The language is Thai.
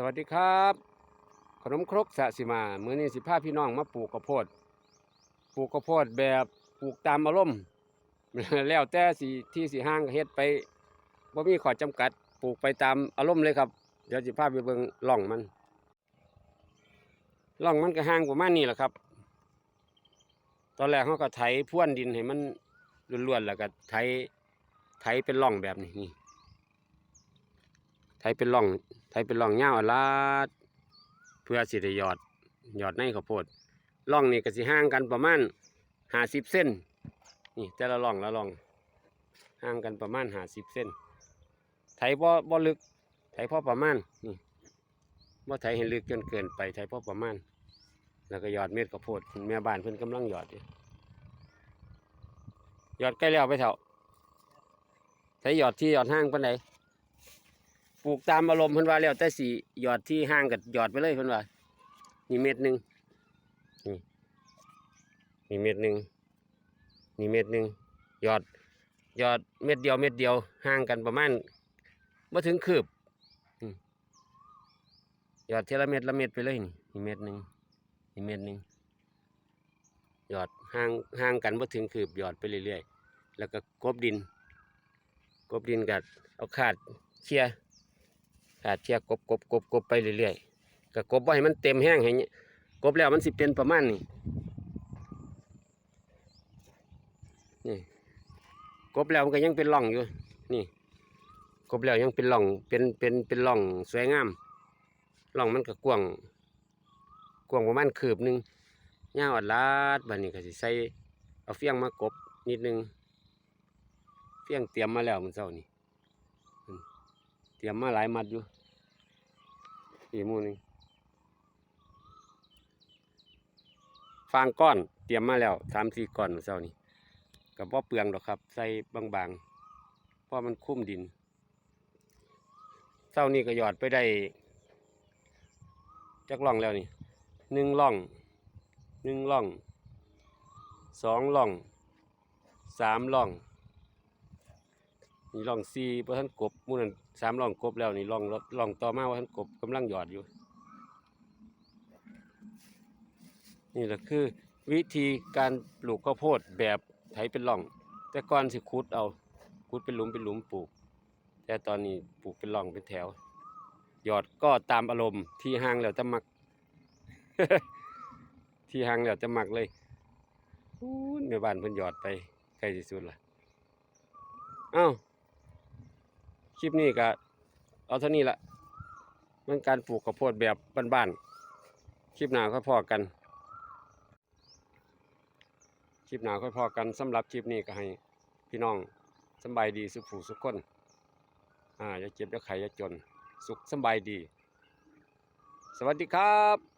สวัสดีครับ ขนมครกสะสิมาเมื่อนี้สิพาพี่น้องมาปลูกข้าวโพดปลูกข้าวโพดแบบปลูกตามอารมณ์แล้วแต่สิที่สิห้างเฮ็ดไปบ่มีข้อจำกัดปลูกไปตามอารมณ์เลยครับ เดี๋ยวสิพาไปเบิ่งร่องมันร่องมันก็ห่างประมาณนี้แหละครับ ตอนแรกเขาก็ไถพ่วนดินให้มันล้วนๆแล้วก็ไถไถเป็นร่องแบบนี้ ไถเป็นร่องไถเป็นร่องยาวอลาดเพื่อสิได้หยอดหยอดในข้าวโพดร่องนี่ก็สิห่างกันประมาณห้าสิบเส้นนี่แต่ละร่องละร่องห่างกันประมาณห้าสิบเส้นไถบ่บ่ลึกไถพอประมาณนี่บ่ไถให้ลึกจนเกินไปไถพอประมาณ แล้วก็หยอดเม็ดข้าวโพดแม่บ้านเพิ่นกำลังหยอดอยู่หยอดใกล้แล้วไปเถอะไถหยอดที่หยอดห่างปานใด ปลูกตามอารมณ์เพิ่นว่าแล้วแต่สีหยอดที่ห้างกับหยอดไปเลยเพิ่นว่านี่เม็ดหนึ่งนี่นี่เม็ดหนึ่งนี่เม็ดหนึ่งหยอดหยอดเม็ดเดียวเม็ดเดียวห่างกันประมาณบ่ถึงคืบหยอดเทละเม็ดละเม็ดไปเลยนี่นี่เม็ดหนึ่งนี่เม็ดหนึ่งหยอดห่างห่างกันบ่ถึงคืบหยอดไปเรื่อยๆแล้วก็กบดินกบดินกับเอาขาดเชีย ขาดเชียกบกบกบกบไปเรื่อยๆก็กบไว้ให้มันเต็มแห้งให้เงี้ยกบแล้วมันสิเป็นประมาณนี้นี่กบแล้วมันก็ยังเป็นร่องอยู่ นี่ กบแล้วยังเป็นร่อง เป็นเป็นเป็นร่องสวยงามร่องมันก็กว้างกว้างประมาณคืบหนึ่งยาอัดลาดบัดนี้ก็สิใส่เอาเฟียงมากบนิดนึงเฟียงเตรียมมาแล้วมันเช้านี่ เตรียมมาหลายมัดอยู่อีมูนึงฟางก้อน เตรียมมาแล้วสามสี่ก้อนเมื่อเช้านี้กับว่าเปลืองดอกครับ ใส่บางๆเพราะมันคุ้มดินเช้านี้ก็หยอดไปได้จักล่องแล้วนี่หนึ่งล่องหนึ่งล่องสองล่องสามล่อง นี่ล่องซีเพราะท่านกบมู่นั้นสามล่องกบแล้วนี่ล่องล่องต่อมาว่าท่านกบกำลังหยอดอยู่ นี่แหละคือวิธีการปลูกข้าวโพดแบบไถเป็นล่อง แต่ก่อนสิขุดเอาขุดเป็นหลุมเป็นหลุมปลูก แต่ตอนนี้ปลูกเป็นล่องเป็นแถว หยอดก็ตามอารมณ์ที่ห่างแล้วจะมัก ที่ห่างแล้วจะมักเลยอู้ยแม่บ้านเพิ่นหยอดไปใกล้ที่สุดละเอ้า คลิปนี้ก็เอาเท่านี้ละมันการปลูกข้าวโพดแบบบ้านๆ คลิปหนาค่อยพอกัน คลิปหนาค่อยพอกันสำหรับคลิปนี้ก็ให้พี่น้องสบายดีสุขผูสุขคนอ่าอย่าเจ็บอย่าไข้อย่าจน สุขสบายดี สวัสดีครับ